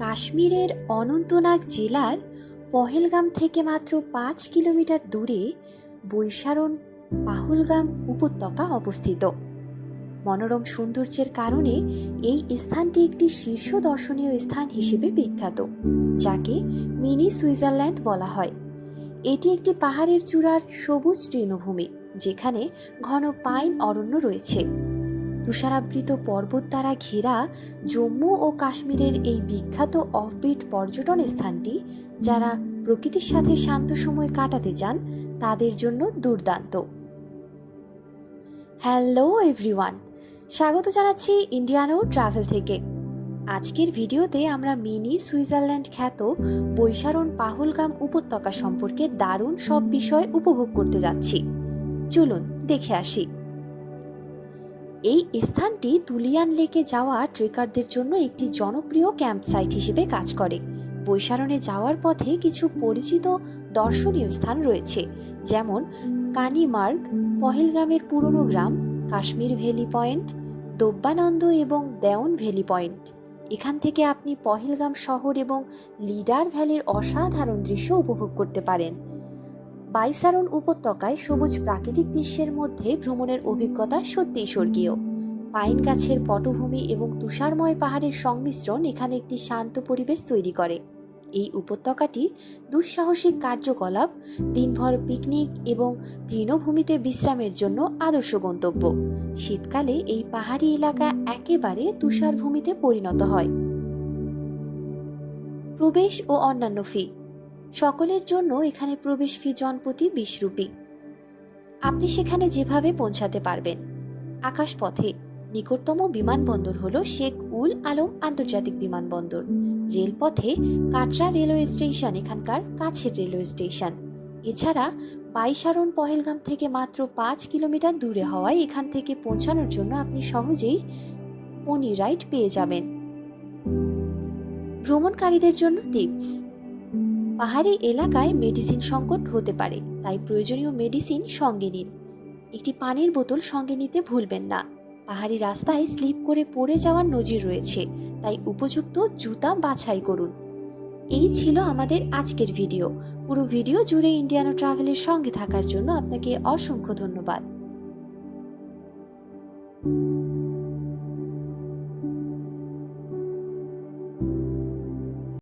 কাশ্মীরের অনন্তনাগ জেলার পহেলগাম থেকে মাত্র পাঁচ কিলোমিটার দূরে বৈশারণ পাহুলগাম উপত্যকা অবস্থিত। মনোরম সৌন্দর্যের কারণে এই স্থানটি একটি শীর্ষ দর্শনীয় স্থান হিসেবে বিখ্যাত, যাকে মিনি সুইজারল্যান্ড বলা হয়। এটি একটি পাহাড়ের চূড়ার সবুজ তৃণভূমি, যেখানে ঘন পাইন অরণ্য রয়েছে। তুষারাবৃত পর্বত দ্বারা ঘেরা জম্মু ও কাশ্মীরের এই বিখ্যাত অফবিট পর্যটন স্থানটি, যারা প্রকৃতির সাথে শান্ত সময় কাটাতে চান, তাদের জন্য দুর্দান্ত। হ্যালো এভরিওয়ান স্বাগত জানাচ্ছি ইন্ডিয়ানো ট্রাভেল থেকে। আজকের ভিডিওতে আমরা মিনি সুইজারল্যান্ড খ্যাত বৈশারণ পাহুলগাম উপত্যকা সম্পর্কে দারুণ সব বিষয় উপভোগ করতে যাচ্ছি। চলুন দেখে আসি। এই স্থানটি তুলিয়ান লেকে যাওয়া ট্রেকারদের জন্য একটি জনপ্রিয় ক্যাম্প সাইট হিসেবে কাজ করে। বৈশারণে যাওয়ার পথে কিছু পরিচিত দর্শনীয় স্থান রয়েছে, যেমন কানিমার্গ, পহেলগামের পুরনো গ্রাম, কাশ্মীর ভ্যালি পয়েন্ট দব্যানন্দ এবং দেওন ভ্যালি পয়েন্ট। এখান থেকে আপনি পহেলগাম শহর এবং লিডার ভ্যালির অসাধারণ দৃশ্য উপভোগ করতে পারেন। বাইসারণ উপত্যকায় সবুজ প্রাকৃতিক দৃশ্যের মধ্যে ভ্রমণের অভিজ্ঞতা সত্যিই স্বর্গীয়। পাইন গাছের পটভূমি এবং তুষারময় পাহাড়ের সংমিশ্রণ এখানে একটি শান্ত পরিবেশ তৈরি করে। এই উপত্যকাটি দুঃসাহসিক কার্যকলাপ, দিনভর পিকনিক এবং তৃণভূমিতে বিশ্রামের জন্য আদর্শ গন্তব্য। শীতকালে এই পাহাড়ি এলাকা একেবারে তুষারভূমিতে পরিণত হয়। প্রবেশ ও অন্যান্য ফি সকলের জন্য এখানে প্রবেশ ফি জনপ্রতি বিশ রুপি। আপনি সেখানে যেভাবে পৌঁছাতে পারবেন। আকাশপথে নিকটতম বিমানবন্দর হল শেখ উল আলম আন্তর্জাতিক বিমানবন্দর। রেলপথে কাটরা রেলওয়ে স্টেশন, এখানকার কাছের রেলওয়ে স্টেশন। এছাড়া বাইশারণ পহেলগাম থেকে মাত্র পাঁচ কিলোমিটার দূরে হওয়ায় এখান থেকে পৌঁছানোর জন্য আপনি সহজেই পনি রাইড পেয়ে যাবেন। ভ্রমণকারীদের জন্য টিপস। পাহাড়ি এলাকায় মেডিসিন সংকট হতে পারে, তাই প্রয়োজনীয় মেডিসিন সঙ্গে নিন। একটি পানির বোতল সঙ্গে নিতে ভুলবেন না। পাহাড়ি রাস্তায় স্লিপ করে পড়ে যাওয়ার নজির রয়েছে, তাই উপযুক্ত জুতা বাছাই করুন। এই ছিল আমাদের আজকের ভিডিও। পুরো ভিডিও জুড়ে ইন্ডিয়ানো ট্রাভেলের সঙ্গে থাকার জন্য আপনাকে অসংখ্য ধন্যবাদ।